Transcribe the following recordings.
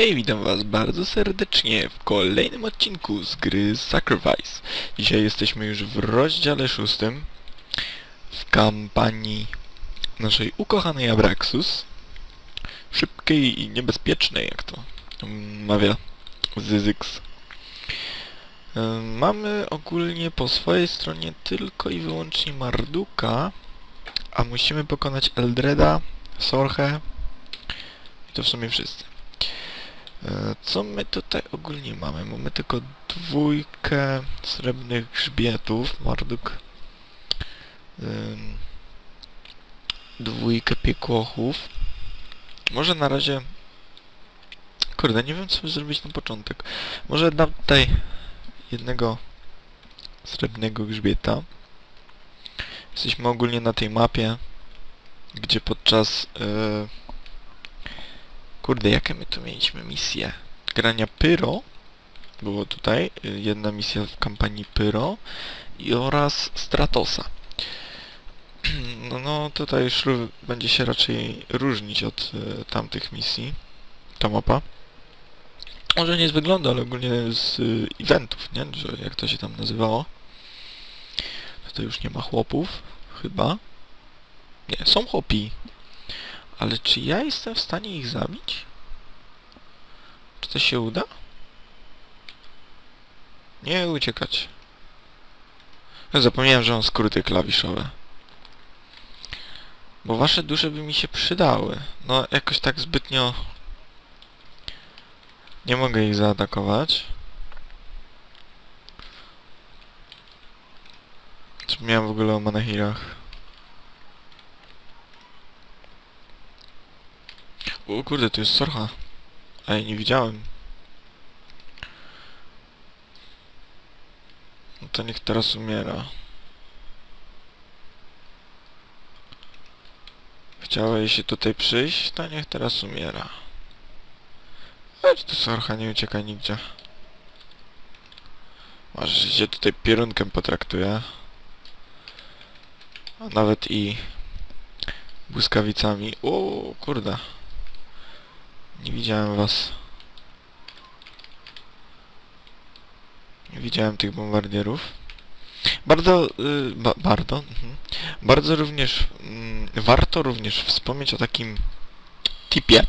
Hej, witam was bardzo serdecznie w kolejnym odcinku z gry Sacrifice. Dzisiaj jesteśmy już w rozdziale szóstym w kampanii naszej ukochanej Abraxus. Szybkiej i niebezpiecznej, jak to mawia Zyzyx. E, Mamy ogólnie po swojej stronie tylko i wyłącznie Marduka, a musimy pokonać Eldreda, Sorche i to w sumie wszyscy. E, Co my tutaj ogólnie mamy? Mamy tylko dwójkę srebrnych grzbietów, Marduk. Dwójkę piekłochów. Może na razie... Kurde, nie wiem co zrobić na początek. Może dam tutaj jednego srebrnego grzbieta. Jesteśmy ogólnie na tej mapie, gdzie podczas... Yy, Kurde, jakie my tu mieliśmy misje? Grania Pyro. Było tutaj y, jedna misja w kampanii Pyro i oraz Stratosa. No, no tutaj ró- będzie się raczej różnić od y, tamtych misji. Ta mapa. Może nie z wyglądu, ale ogólnie z y, eventów, nie? Że jak to się tam nazywało. Tutaj już nie ma chłopów, chyba. Nie, są chłopi. Ale czy ja jestem w stanie ich zabić? Czy to się uda? Nie uciekać. Zapomniałem, że mam skróty klawiszowe. Bo wasze dusze by mi się przydały. No jakoś tak zbytnio... Nie mogę ich zaatakować. Zapomniałem w ogóle o manahirach. O kurde, tu jest sorcha. Ej, nie widziałem. No to niech teraz umiera. Chciałeś się tutaj przyjść, to niech teraz umiera. Chodź tu sorcha, nie uciekaj nigdzie. Może że się tutaj pierunkiem potraktuje. A nawet i błyskawicami. O kurde. Nie widziałem was. Nie widziałem tych bombardierów. Bardzo, y, ba, bardzo, mhm. bardzo również, mm, warto również wspomnieć o takim tipie.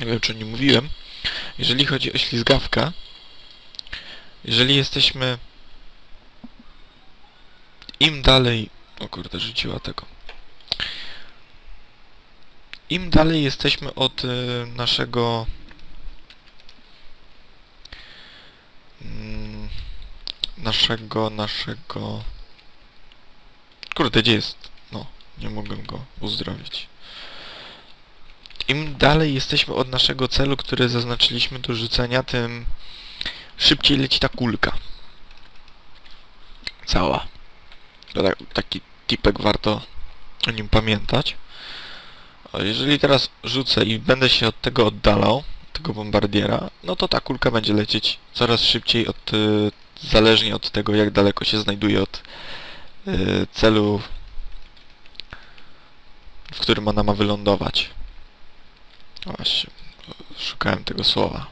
Nie wiem, czy nie mówiłem. Jeżeli chodzi o ślizgawkę, jeżeli jesteśmy im dalej... O kurde, rzuciła tego. Im dalej jesteśmy od y, naszego mm, naszego, naszego kurde, gdzie jest? No, nie mogę go uzdrowić. Im dalej jesteśmy od naszego celu, który zaznaczyliśmy do rzucenia, tym szybciej leci ta kulka. Cała. To tak, taki tipek warto o nim pamiętać. Jeżeli teraz rzucę i będę się od tego oddalał, tego bombardiera, no to ta kulka będzie lecieć coraz szybciej od, y, zależnie od tego, jak daleko się znajduje od y, celu, w którym ona ma wylądować. No Właśnie, szukałem tego słowa.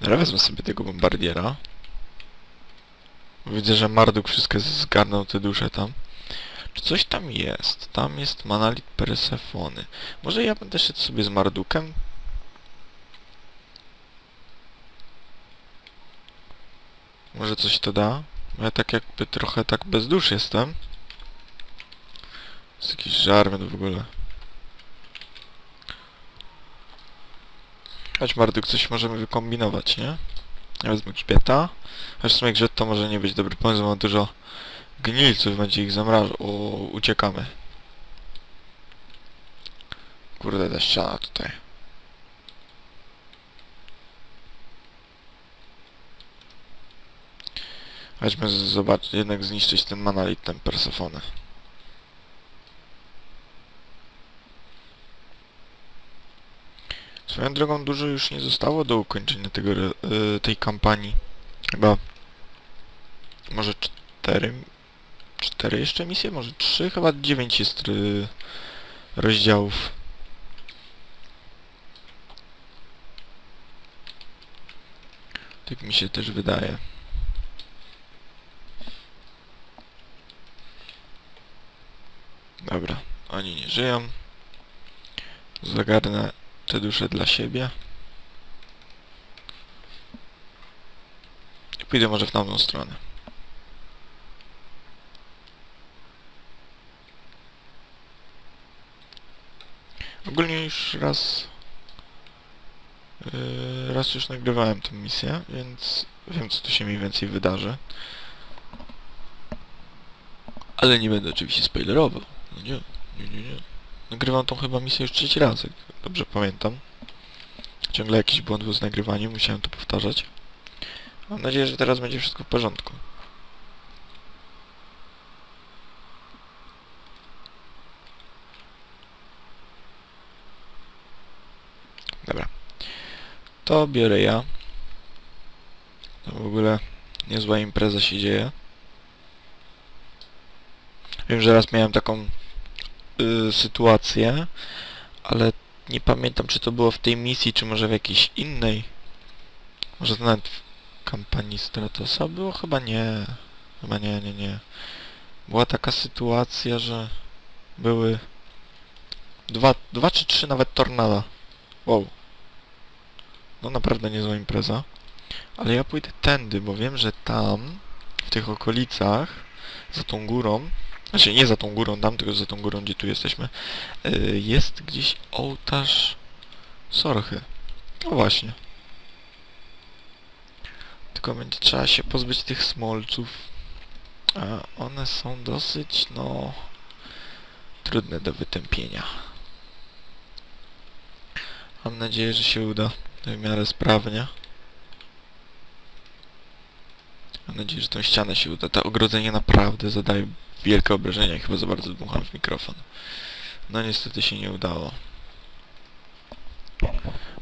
Dobra, wezmę sobie tego bombardiera. Widzę, że Marduk wszystko zgarnął te dusze tam. Czy coś tam jest? Tam jest Manalit Persefony. Może ja będę szedł sobie z Mardukiem? Może coś to da? Ja tak jakby trochę tak bez dusz jestem. Jest jakiś żarmiot w ogóle. Chodź Marduk, coś możemy wykombinować, nie? Ja wezmę grzbieta. Chociaż w sumie grzbiet to może nie być dobry pomysł, bo ma dużo gnilców, będzie ich zamrażał. O, uciekamy. Kurde, ta ściana tutaj. Chodźmy zobaczyć, jednak zniszczyć ten manalit, ten Persefony. Swoją drogą dużo już nie zostało do ukończenia tego, y, tej kampanii. Chyba... Może cztery... Cztery jeszcze misje? Może trzy? Chyba dziewięć jest yy, rozdziałów. Tak mi się też wydaje. Dobra, oni nie żyją. Zagarnę te dusze dla siebie. I pójdę może w tamtą stronę. Ogólnie już raz... Yy, raz już nagrywałem tę misję, więc wiem co tu się mniej więcej wydarzy. Ale nie będę oczywiście spoilerował. No nie, nie, nie, nie. Nagrywam tą chyba misję już trzeci raz, jak dobrze pamiętam. Ciągle jakiś błąd był z nagrywaniem, musiałem to powtarzać. Mam nadzieję, że teraz będzie wszystko w porządku. Dobra. To biorę ja. To w ogóle niezła impreza się dzieje. Wiem, że raz miałem taką y, sytuację, ale nie pamiętam, czy to było w tej misji, czy może w jakiejś innej. Może to nawet w kampanii Stratosa było? Chyba nie. Chyba nie, nie, nie. Była taka sytuacja, że były dwa, dwa czy trzy nawet tornada. Wow. No naprawdę niezła impreza. Ale ja pójdę tędy, bo wiem, że tam, w tych okolicach, za tą górą, znaczy nie za tą górą tam, tylko za tą górą, gdzie tu jesteśmy, yy, jest gdzieś ołtarz Sorchy. No właśnie. Tylko będzie trzeba się pozbyć tych smolców. A one są dosyć, no... trudne do wytępienia. Mam nadzieję, że się uda w miarę sprawnie. Mam nadzieję, że tą ścianę się uda. To ogrodzenie naprawdę zadaje wielkie obrażenia. Chyba za bardzo dmucham w mikrofon. No niestety się nie udało.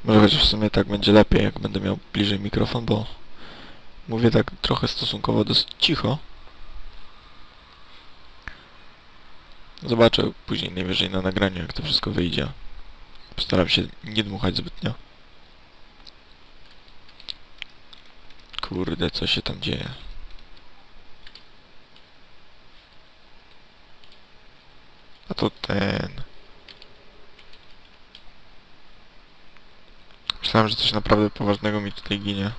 Może chociaż w sumie tak będzie lepiej, jak będę miał bliżej mikrofon, bo mówię tak trochę stosunkowo dosyć cicho. Zobaczę później najwyżej na nagraniu, jak to wszystko wyjdzie. Postaram się nie dmuchać zbytnio. Kurde, co się tam dzieje? A to ten... Myślałem, że coś naprawdę poważnego mi tutaj ginie.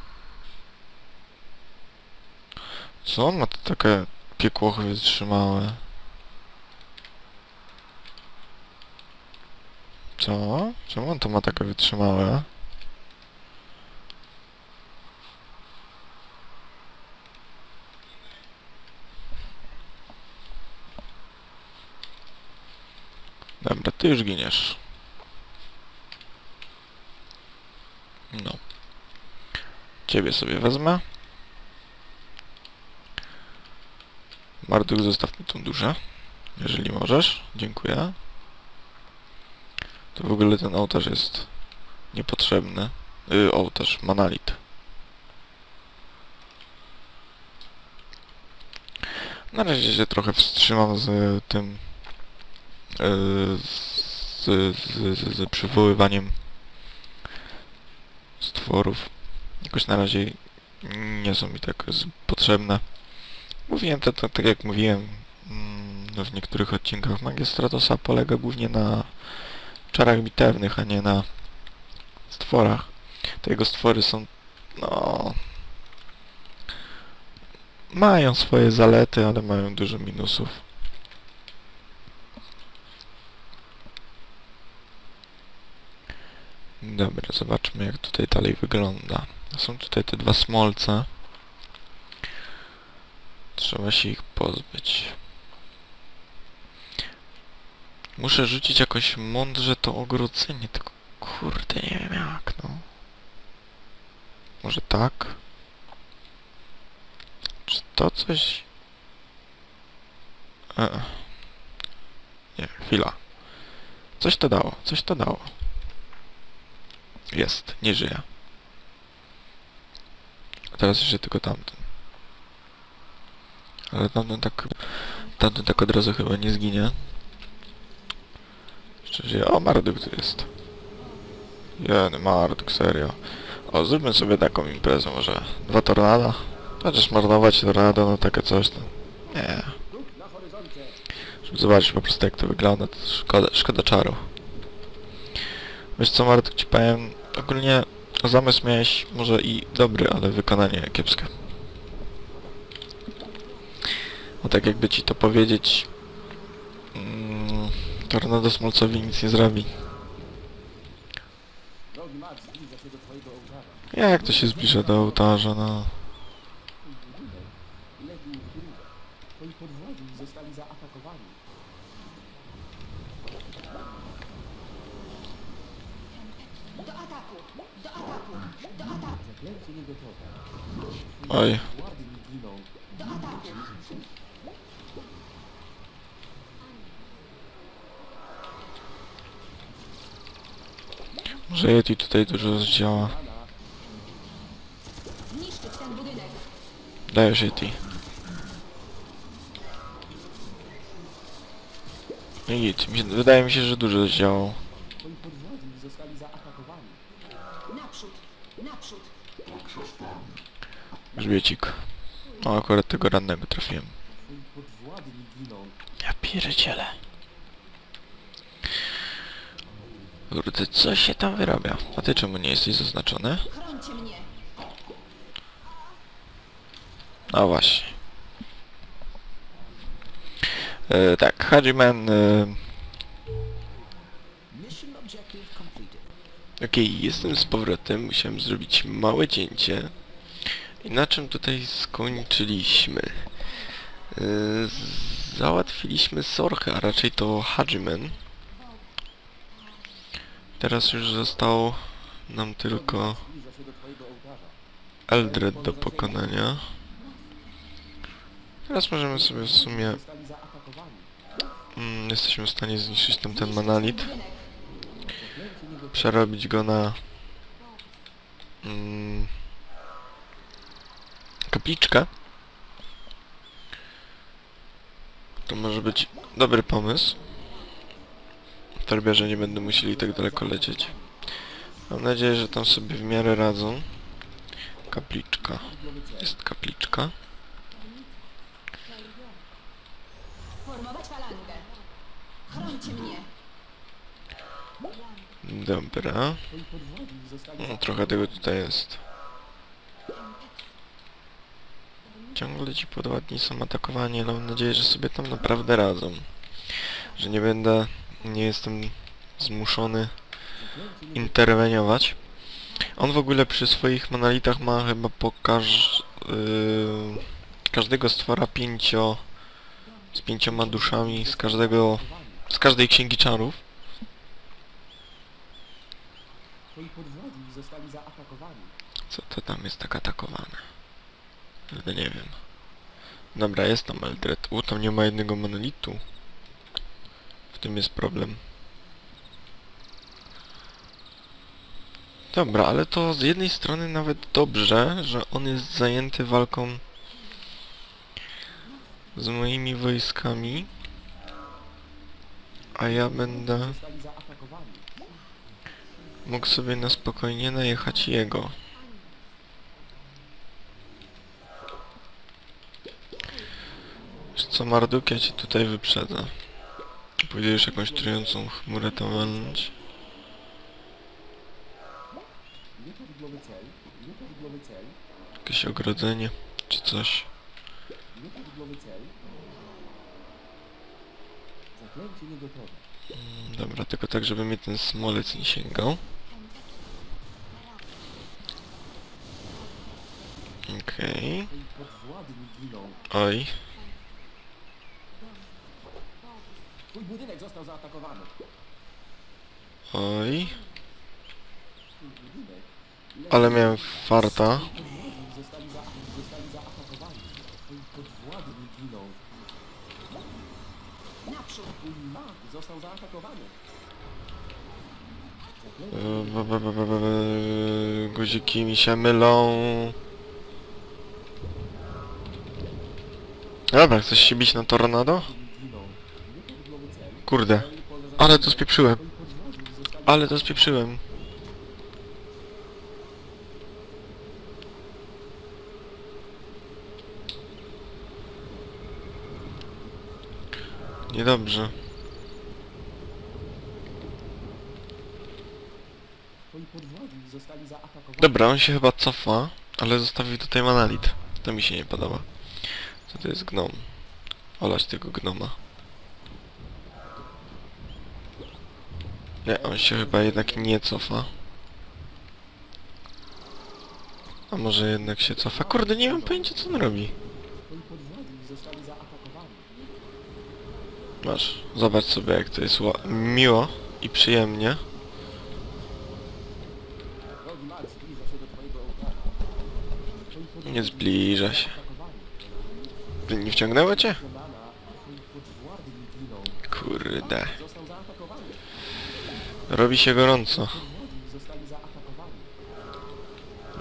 Co on ma to takie piekłochy wytrzymałe? Co? Czemu on to ma takie wytrzymałe? Dobra, ty już giniesz. No. Ciebie sobie wezmę. Marduk, zostaw mi tą duszę. Jeżeli możesz. Dziękuję. To w ogóle ten ołtarz jest niepotrzebny. Yy, ołtarz, manalit. Na razie się trochę wstrzymam z tym yy, z, z, z, z przywoływaniem stworów. Jakoś na razie nie są mi tak potrzebne. Mówiłem to, to tak jak mówiłem mm, w niektórych odcinkach magia Stratosa polega głównie na czarach bitewnych, a nie na stworach. Te jego stwory są no mają swoje zalety, ale mają dużo minusów. Dobra, zobaczmy jak tutaj dalej wygląda. Są tutaj te dwa smolce. Trzeba się ich pozbyć. Muszę rzucić jakoś mądrze to ogrodzenie, tylko kurde nie wiem jak, no. Może tak? Czy to coś... E. Nie, chwila. Coś to dało, coś to dało. Jest, nie żyje. A teraz jeszcze tylko tamten. Ale tamten tak... Tamten tak od razu chyba nie zginie. Jeszcze żyje. O, Marduk tu jest. Jeden Marduk, serio. O, zróbmy sobie taką imprezę może. Dwa tornada. Chociaż marnować tornado, no takie coś to... Nie. Żeby zobaczyć po prostu jak to wygląda, to szkoda, szkoda czaru. Wiesz co Marek, ci powiem, ogólnie zamysł miałeś może i dobry, ale wykonanie kiepskie. Bo tak jakby ci to powiedzieć... Mm, tornado smolcowi nic nie zrobi. Jak to się zbliża do ołtarza, no... Lepiej w górze. Twoi podwładni zostali zaatakowani. Do ataku! Do ataku! Do ataku! Zaklęcie niegotowe. Oj. Władni giną. Do ataku! Może Yeti tutaj dużo zdziała. Dajesz Yeti. Mi się, wydaje mi się, że dużo zdziałał. Grzbiecik. O, akurat tego rannego trafiłem. Ja pierdzielę. Kurde, co się tam wyrabia? A ty czemu nie jesteś zaznaczony? No właśnie. E, tak, Hajiman... E. Okej, jestem z powrotem. Musiałem zrobić małe cięcie. I na czym tutaj skończyliśmy? Z- załatwiliśmy Sorkę, a raczej to Hajiman. Teraz już został nam tylko. Eldred do pokonania. Teraz możemy sobie w sumie... Mm, jesteśmy w stanie zniszczyć. Budynek! Zaklęcie niegotowe. Przerobić go na... Mm, kapliczkę. To może być dobry pomysł. Torbierze nie będą musieli tak daleko lecieć. Mam nadzieję, że tam sobie w miarę radzą. Kapliczka. Jest kapliczka. Dobra. No, trochę tego tutaj jest. Ciągle ci podładni są atakowani, ale mam nadzieję, że sobie tam naprawdę radzą. Że nie będę, nie jestem zmuszony interweniować. On w ogóle przy swoich monolitach ma chyba po każ... Yy, każdego stwora pięcio... z pięcioma duszami, z każdego... z każdej księgi czarów. Co to tam jest tak atakowane? Nie wiem. Dobra, jest tam Eldred. U, tam nie ma jednego monolitu. Tym jest problem. Dobra, ale to z jednej strony nawet dobrze, że on jest zajęty walką z moimi wojskami. A ja będę mógł sobie na spokojnie najechać jego. Wiesz co, Marduk, ja cię tutaj wyprzedzę. Już jakąś trującą chmurę tam walnąć. Jakieś ogrodzenie, czy coś. Mm, Dobra, tylko tak, żeby mnie ten smolec nie sięgał. Okej. Giną. Oj. Twój budynek został zaatakowany. Oj. Ale miałem farta. Podwładni zostali, za, zostali zaatakowani. Twoi podwładni giną. Naprzód! Twój mag został zaatakowany. E, b- b- b- b- b- Guziki mi się mylą. Dobra, chcesz się bić na tornado? Kurde. Ale to spieprzyłem. Ale to spieprzyłem. Niedobrze. Dobra, on się chyba cofa, ale zostawił tutaj manalit. To mi się nie podoba. Co to jest gnom? Olać tego gnoma. Nie, on się chyba jednak nie cofa. A może jednak się cofa? Kurde, nie mam pojęcia co on robi. Masz, zobacz sobie jak to jest miło i przyjemnie. Nie zbliża się. Nie wciągnęło cię? Kurde. Robi się gorąco.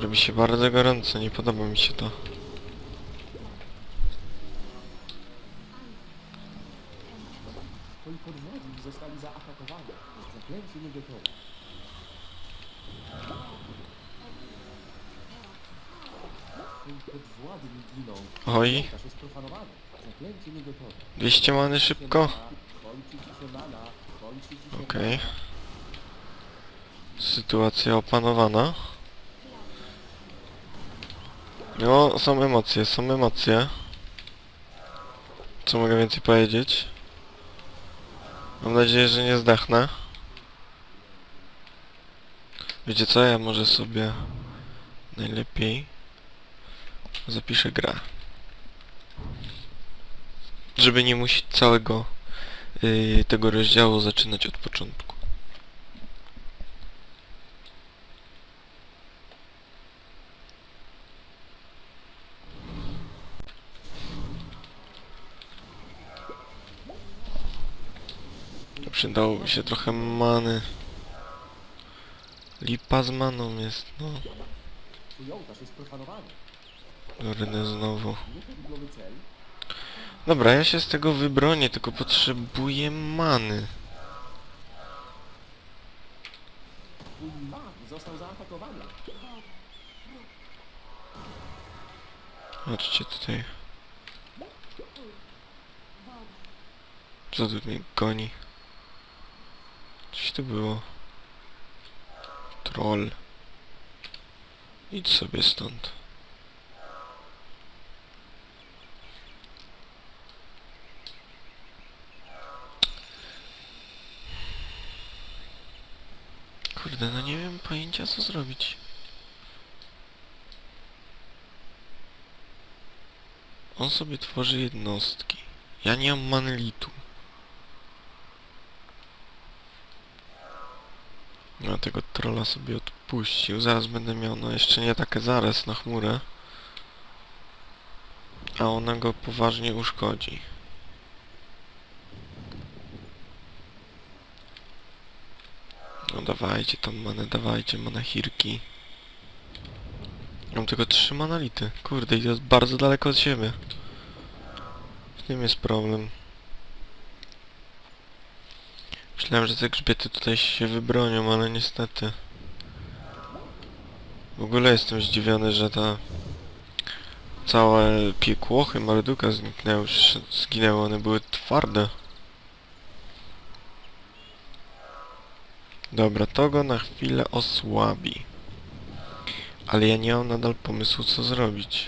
Robi się bardzo gorąco, nie podoba mi się to. Oj, Ołtarz jest profanowany. Zaklęcie niegotowe. 200 many szybko. Okej. Sytuacja opanowana. No, są emocje, są emocje. Co mogę więcej powiedzieć? Mam nadzieję, że nie zdechnę. Wiecie co, ja może sobie najlepiej zapiszę grę. Żeby nie musieć całego yy, tego rozdziału zaczynać od początku. Przydałoby się trochę many. Lipa z maną jest, no. Rynę znowu. Dobra, ja się z tego wybronię, tylko potrzebuję many. Chodźcie tutaj. Co tu mnie goni? Coś tu było. Troll. Idź sobie stąd. Kurde, no nie wiem pojęcia co zrobić. On sobie tworzy jednostki. Ja nie mam manlitu. Ja tego trolla sobie odpuścił. Zaraz będę miał, no jeszcze nie takie zaraz na chmurę. A ona go poważnie uszkodzi. No dawajcie tą manę, dawajcie manahirki. Mam tylko trzy manality. Kurde, i jest bardzo daleko od siebie. W tym jest problem. Myślałem, że te grzbiety tutaj się wybronią, ale niestety. W ogóle jestem zdziwiony, że ta całe piekłochy Marduka zniknęły, zginęły, one były twarde. Dobra, to go na chwilę osłabi. Ale ja nie mam nadal pomysłu co zrobić.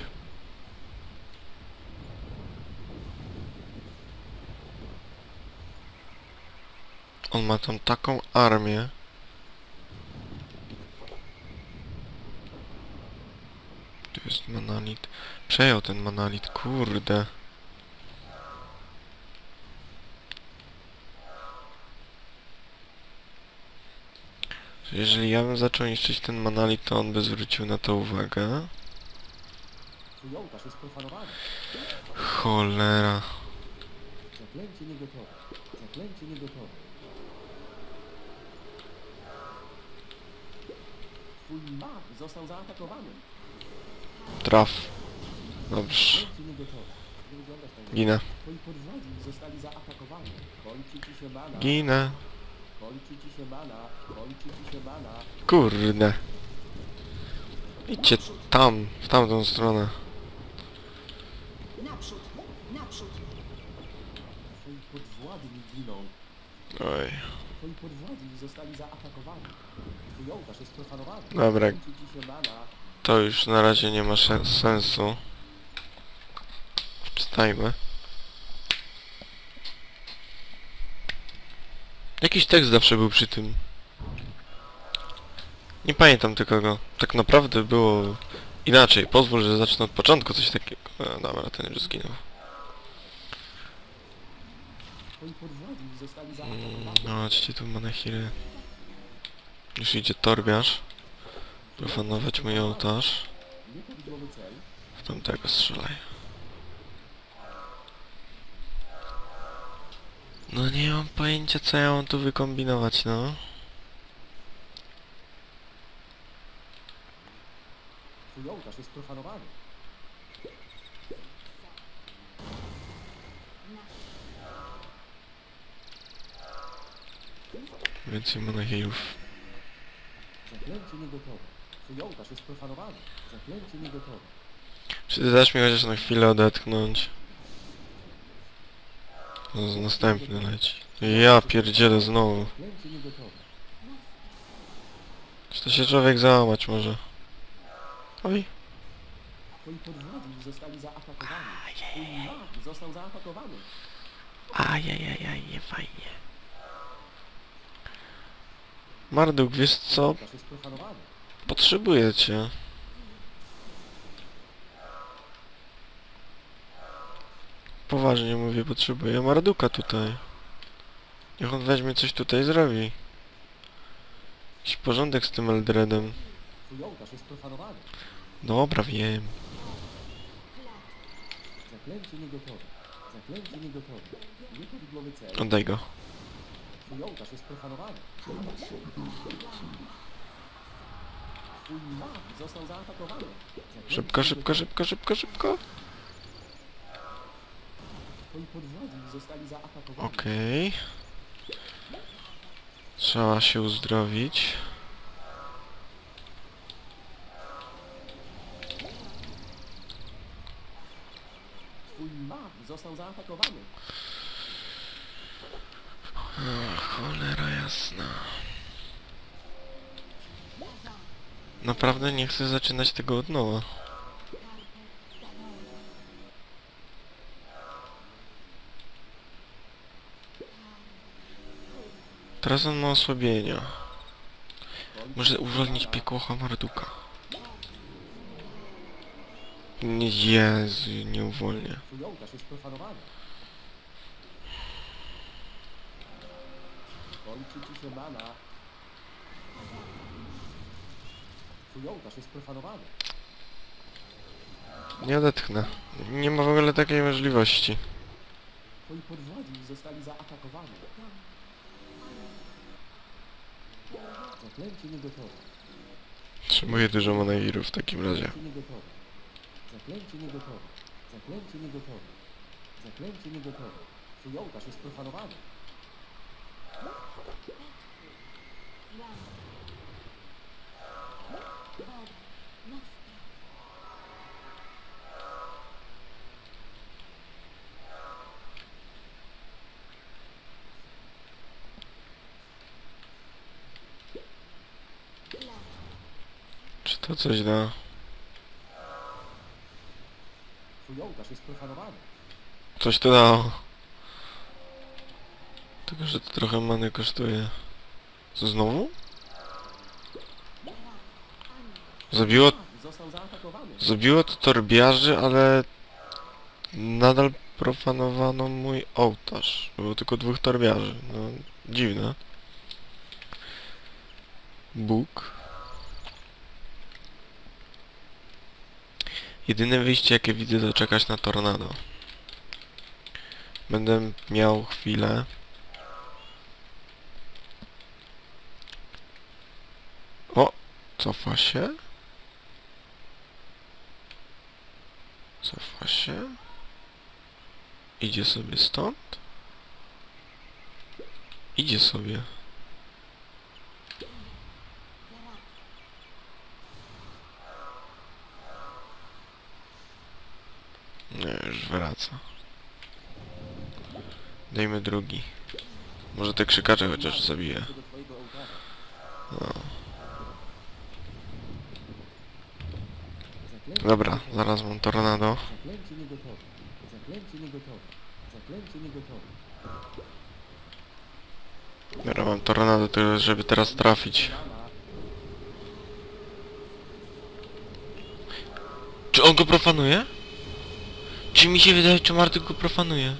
On ma tam taką armię. Tu jest monalit. Przejął ten monalit, kurde. Jeżeli ja bym zaczął niszczyć ten monalit, to on by zwrócił na to uwagę. Cholera. Zaklęcie niegotowe. Zaklęcie niegotowe. Twój mag został zaatakowany. Traf. Dobrze. Nie wyglądasz. Ginę. Twoi podwładni zostali zaatakowani. Kończy ci się mana. Ginę. Kończy ci się mana. Kończy ci się mana. Kurde. Idźcie tam, w tamtą stronę. Naprzód! Naprzód! Twoi podwładni giną. Oj. Twoi podwładni zostali zaatakowani. Twój ołtarz jest profanowany. Dobra. To już na razie nie ma sensu. Czytajmy. Jakiś tekst zawsze był przy tym. Nie pamiętam tylko go. Tak naprawdę było inaczej. Pozwól, że zacznę od początku coś takiego. E, dobra, ten już zginął. Twoi podwładni zostali Mm, zaatakowani. no, tu Manechire. Już idzie torbiarz. Profanować mój ołtarz. Nieprawidłowy cel. W tamtego strzelaj. No nie mam pojęcia co ja mam tu wykombinować, no. Twój ołtarz jest profanowany. Więcej monachijów. Zaklęcie niegotowe. Twój ołtarz jest profanowany. Zaklęcie niegotowe. Czy ty dasz mi chociaż na chwilę odetchnąć? No, następny leci. Ja pierdzielę znowu. Zaklęcie niegotowe. Czy to się człowiek załamać może? Oj. Twoi podwładni zostali zaatakowani. Twój mag został zaatakowany. Ajajajaj, nie fajnie. Marduk, wiesz co? Potrzebuję cię. Poważnie mówię, potrzebuję Marduka tutaj. Niech on weźmie coś tutaj zrobi. Jakiś porządek z tym Eldredem. Dobra, wiem. Oddaj go. Twój ołtarz jest profanowany. Twój mag został zaatakowany. Szybko, szybko, szybko, szybko, szybko. Twoi podwładni zostali zaatakowani. Okej. Trzeba się uzdrowić. Twój mag został zaatakowany. O, cholera jasna. Naprawdę nie chcę zaczynać tego od nowa. Teraz on ma osłabienia. Może uwolnić piekłocha Marduka. Nie, Jezu, nie uwolnię. Twój ołtarz jest profanowany. Kończy ci się mana. Twój ołtarz jest profanowany. Nie odetchnę. Nie ma w ogóle takiej możliwości. Twoi podwładni zostali zaatakowani. Zaklęcie niegotowe. Potrzebuję dużo monairów w takim razie. Zaklęcie niegotowe. Zaklęcie niegotowe. Zaklęcie niegotowe. Zaklęcie niegotowe. Twój ołtarz jest profanowany. Czy to coś da? Coś to dało. Tylko, że to trochę many kosztuje. Co znowu? Zabiło, zabiło to torbiarzy, ale nadal profanowano mój ołtarz. Było tylko dwóch torbiarzy. No, dziwne. Bóg. Jedyne wyjście jakie widzę to czekać na tornado. Będę miał chwilę. O! Cofa się. Cofa się. Idzie sobie stąd. Idzie sobie. Nie, już wraca. Dajmy drugi. Może te krzykacze chociaż ołtarza. No. Zaklęcie Dobra, zaraz mam tornado. Zaklęcie niegotowe. Zaklęcie niegotowe. Zaklęcie niegotowe. Dobra, mam tornado, tylko żeby teraz trafić. Czy on go profanuje? Czy mi się wydaje, czy Marty go profanuje?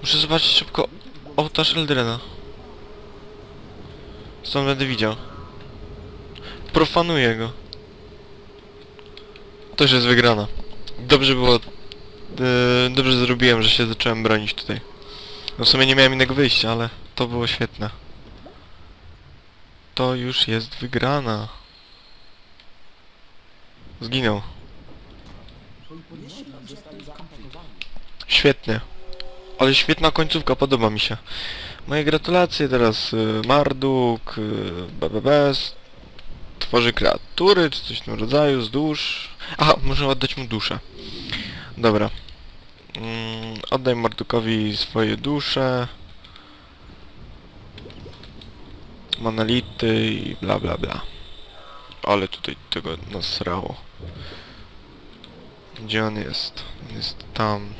Muszę zobaczyć szybko ołtarz Eldrena. Stąd będę widział. Profanuje go. To już jest wygrana. Dobrze było... Yy, dobrze zrobiłem, że się zacząłem bronić tutaj. No w sumie nie miałem innego wyjścia, ale to było świetne. To już jest wygrana. Zginął. Świetnie. Ale świetna końcówka, podoba mi się. Moje gratulacje teraz y, Marduk, y, tworzy kreatury, czy coś w tym rodzaju, z dusz. Aha, muszę oddać mu duszę. Dobra. Mm, oddaj Mardukowi swoje dusze. Monolity i bla bla bla. Ale tutaj tego nasrało. Gdzie on jest? On jest tam.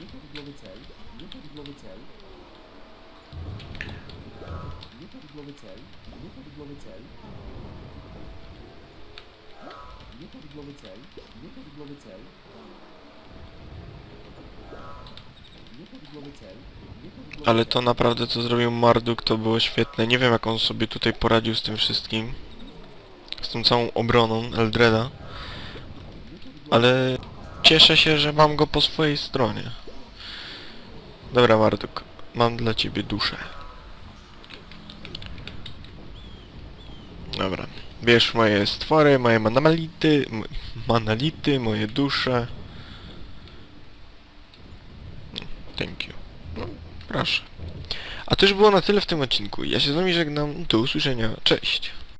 Nieprawidłowy cel. Nieprawidłowy cel. Nieprawidłowy cel. Nieprawidłowy cel. Nieprawidłowy cel. Nieprawidłowy cel. Cel. Ale to naprawdę co zrobił Marduk to było świetne. Nie wiem jak on sobie tutaj poradził z tym wszystkim. Z tą całą obroną Eldreda. Ale cieszę się, że mam go po swojej stronie. Dobra Marduk, mam dla ciebie duszę. Dobra. Bierz moje stwory, moje manality, manality, moje dusze. Thank you. No, proszę. A to już było na tyle w tym odcinku. Ja się z wami żegnam. Do usłyszenia. Cześć.